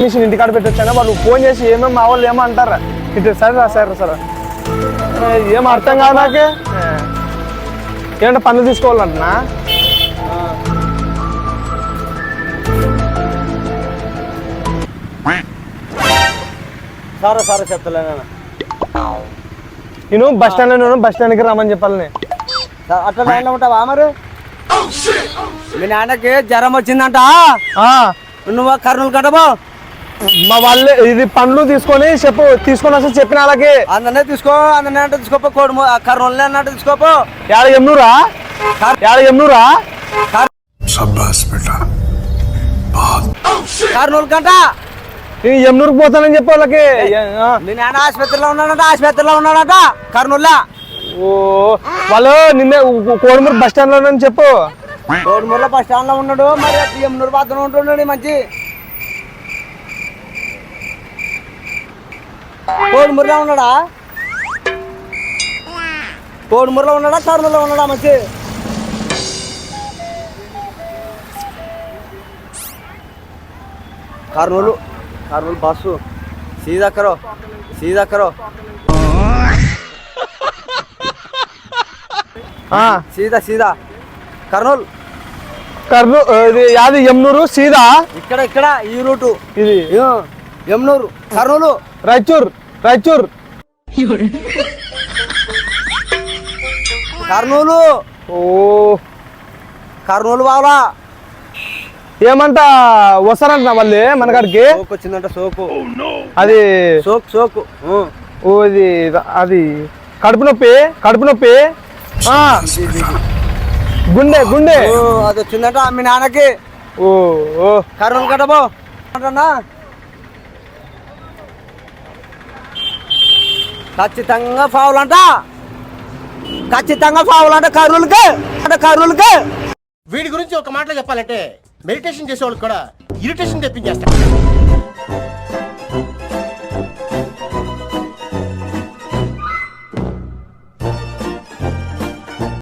Machine ఇంటికాడ పెట్టొచ్చాను వాళ్ళు phone చేసి ఏమేమి మా వాళ్ళు ఏమో అంటారా ఇటు సరే రా సరే సరే ఏ, అర్థం కాదు నాకే. ఏ. ఏంటో పనులు తీసుకోవాలంటున్నా? సరే సరే చెప్తలే నేను. బస్ స్టాండ్లో నేను బస్ స్టాండ్కి రమ్మని చెప్పాలి నేను. స- అట్లా లైన్లో ఉంటావా మరి? మీ నాన్నకి జ్వరం వచ్చిందంట. ఆ, నువ్వు కర్నూలు కట్టబో మా వాళ్ళు ఇది పండ్లు తీసుకొని చెప్పు తీసుకొని వస్తే చెప్పిన అలాగే అందరినీ తీసుకో అందరినీ అంటే తీసుకోపో కోడి కర్నూలు అన్నట్టు తీసుకోపో. ఏడ ఎమ్నూరా? ఏడ ఎమ్నూరా? కర్నూలు కంట. నేను ఎమ్నూరుకు పోతానని చెప్పి వాళ్ళకి. నేను ఆసుపత్రిలో ఉన్నానంట ఆసుపత్రిలో ఉన్నాడట కర్నూలు ఓ వాళ్ళు నిన్నే కోడిమూరు బస్ స్టాండ్లో చెప్పు. కోడిమూరులో బస్ స్టాండ్లో ఉన్నాడు మరి ఎమ్నూరు పాత్ర ఉంటున్నాడు మంచి. మంచి కోడిమూరులో ఉన్నాడా? కోడిమూరులో ఉన్నాడా? కర్నూలులో ఉన్నాడా మంచి? కర్నూలు కర్నూలు బస్సు సీదా కరో సీదా సీదా. సీదా కర్నూలు కర్నూ ఇది యాది ఎమ్నూరు సీదా? ఇక్కడ ఇక్కడ ఈ రూటు. ఇది. ఏ, ఎమ్నూరు కర్నూలు రాయచూర్. రాయచూర్. కర్నూలు. ఓ. కర్నూలు బావలా ఏమంట వస్తారంట వాళ్ళు మన కాడికి? సోకు వచ్చిందంట సోకు. అది సోకు సోకు. ఊ. ఓ ఇది అది కడుపు నొప్పి కడుపు నొప్పి. ఆ, గుండె గుండె. ఓ, అది వచ్చిందంట మీ నాన్నకి. ఓ ఓ. కర్నూలు కట్టబో. అంటన్నా? ఖచ్చితంగా ఫావులంట. ఖచ్చితంగా ఫావులంట కర్నూలుకి. అంటే కర్నూలుకి. వీడి గురించి ఒక మాటలో చెప్పాలంటే మెడిటేషన్ చేసేవాళ్ళు కూడా ఇరిటేషన్ తెప్పించేస్తారు.